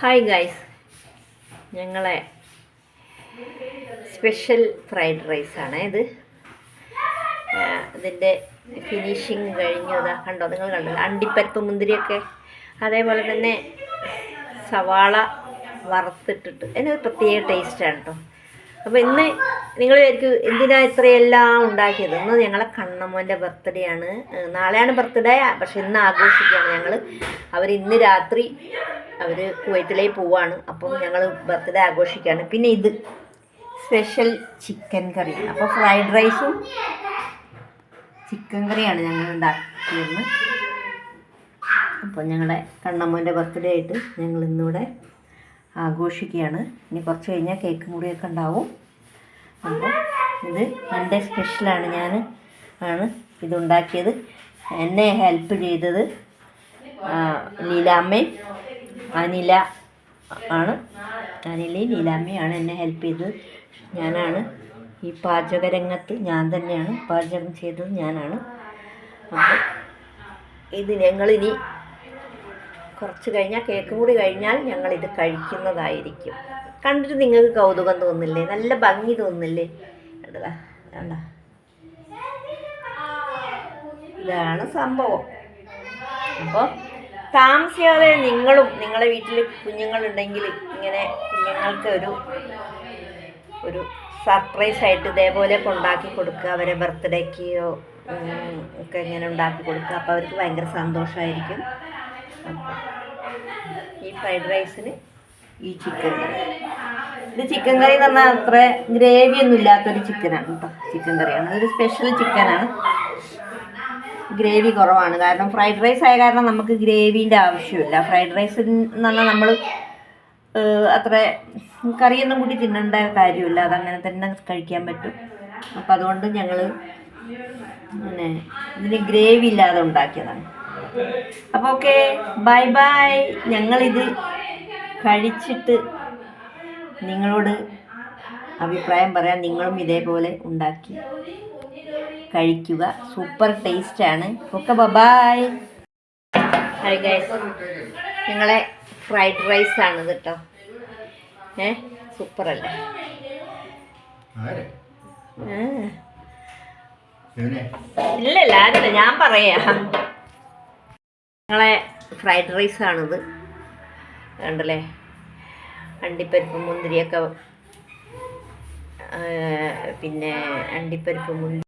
Hi guys ഞങ്ങളെ special fried റൈസാണ് ഇത്. ഇതിന്റെ ഫിനിഷിങ് കഴിഞ്ഞു. അതാ കണ്ടോ? നിങ്ങൾ കണ്ടോ? അണ്ടിപ്പരിപ്പ് മുന്തിരിയൊക്കെ അതേപോലെ തന്നെ സവാള വറുത്തിട്ടിട്ട്. അതിനൊരു പ്രത്യേക ടേസ്റ്റാണ് കേട്ടോ അപ്പോൾ ഇന്ന് നിങ്ങൾ വിചാരിക്കും എന്തിനാ ഇത്രയെല്ലാം ഉണ്ടാക്കിയത്? ഇന്ന് ഞങ്ങളെ കണ്ണമ്മോന്റെ ബർത്ത്ഡേ ആണ്. നാളെയാണ് ബർത്ത്ഡേ പക്ഷെ ഇന്ന് ആഘോഷിക്കുകയാണ് ഞങ്ങൾ അവർ ഇന്ന് രാത്രി അവർ കുവൈത്തിലേക്ക് പോവാണ്. അപ്പം ഞങ്ങൾ ബർത്ത്ഡേ ആഘോഷിക്കുകയാണ്. പിന്നെ ഇത് സ്പെഷ്യൽ ചിക്കൻ കറി അപ്പോൾ ഫ്രൈഡ് റൈസും ചിക്കൻ കറിയാണ് ഞങ്ങൾ ഉണ്ടാക്കിയിരുന്നത് അപ്പോൾ ഞങ്ങളുടെ കണ്ണമ്മന്റെ ബർത്ത്ഡേ ആയിട്ട് ഞങ്ങൾ ഇന്നിവിടെ ആഘോഷിക്കുകയാണ്. ഇനി കുറച്ച് കഴിഞ്ഞാൽ കേക്ക് മുറിയൊക്കെ ഉണ്ടാവും. അപ്പോൾ ഇത് എന്റെ സ്പെഷ്യലാണ് ഞാൻ ആണ് ഇതുണ്ടാക്കിയത് എന്നെ ഹെൽപ്പ് ചെയ്തത് ലീലാമ്മയും അനില ആണ്. അനിലയും ലീലാമ്മയാണ് എന്നെ ഹെൽപ്പ് ചെയ്തത്. ഞാനാണ് ഈ പാചകരംഗത്ത് ഞാൻ തന്നെയാണ്. പാചകം ചെയ്തത് ഞാനാണ്. അപ്പോൾ ഇത് ഞങ്ങളിനി കുറച്ച് കഴിഞ്ഞാൽ കേക്ക് കൂടി കഴിഞ്ഞാൽ ഞങ്ങൾ ഇത് കഴിക്കുന്നതായിരിക്കും. കണ്ടിട്ട് നിങ്ങൾക്ക് കൗതുകം തോന്നില്ലേ? നല്ല ഭംഗി തോന്നില്ലേ? ഇതാണ് സംഭവം. അപ്പോൾ താമസിയാതെ നിങ്ങളും നിങ്ങളുടെ വീട്ടിൽ കുഞ്ഞുങ്ങളുണ്ടെങ്കിൽ ഇങ്ങനെ കുഞ്ഞുങ്ങൾക്ക് ഒരു ഒരു സർപ്രൈസ് ആയിട്ട് ഇതേപോലെ ഉണ്ടാക്കി കൊടുക്കുക. അവരെ ബർത്ത്ഡേക്കോ ഒക്കെ ഇങ്ങനെ ഉണ്ടാക്കി കൊടുക്കുക. അപ്പോൾ അവർക്ക് ഭയങ്കര സന്തോഷമായിരിക്കും. ഈ ഫ്രൈഡ് റൈസിന് ഈ ചിക്കൻ കറി. ഇത് ചിക്കൻ കറി എന്ന് പറഞ്ഞാൽ അത്ര ഗ്രേവി ഒന്നും ഇല്ലാത്തൊരു ചിക്കനാണ് കേട്ടോ ചിക്കൻ കറിയാണ് അതൊരു സ്പെഷ്യൽ ചിക്കനാണ് ഗ്രേവി കുറവാണ്. കാരണം ഫ്രൈഡ് റൈസ് ആയ കാരണം നമുക്ക് ഗ്രേവീന്റെ ആവശ്യമില്ല. ഫ്രൈഡ് റൈസ് എന്ന് പറഞ്ഞാൽ നമ്മൾ അത്ര കറിയൊന്നും കൂടി തിന്നേണ്ട കാര്യമില്ല. അതങ്ങനെ തന്നെ കഴിക്കാൻ പറ്റും. അപ്പം അതുകൊണ്ട് ഞങ്ങൾ പിന്നെ ഇതിന് ഗ്രേവി ഇല്ലാതെ ഉണ്ടാക്കിയതാണ്. അപ്പോൾ ഓക്കെ ബൈ ബൈ ഞങ്ങളിത് കഴിച്ചിട്ട് നിങ്ങളോട് അഭിപ്രായം പറയാൻ നിങ്ങളും ഇതേപോലെ ഉണ്ടാക്കി കഴിക്കുക. സൂപ്പർ ടേസ്റ്റ് ആണ്. ഓക്കെ ബബായ് ഗൈസ് ഞങ്ങളെ ഫ്രൈഡ് റൈസ് ആണ് കേട്ടോ ഏ? സൂപ്പർ അല്ലേ? ആരെ? ആ. ഇല്ലല്ല ആരില്ല ഞാൻ പറയാ. ഞങ്ങളെ ഫ്രൈഡ് റൈസ് ആണിത്. കണ്ടല്ലേ? അണ്ടിപ്പരിപ്പ് മുന്തിരിയൊക്കെ പിന്നെ അണ്ടിപ്പരിപ്പ് മുന്തിരി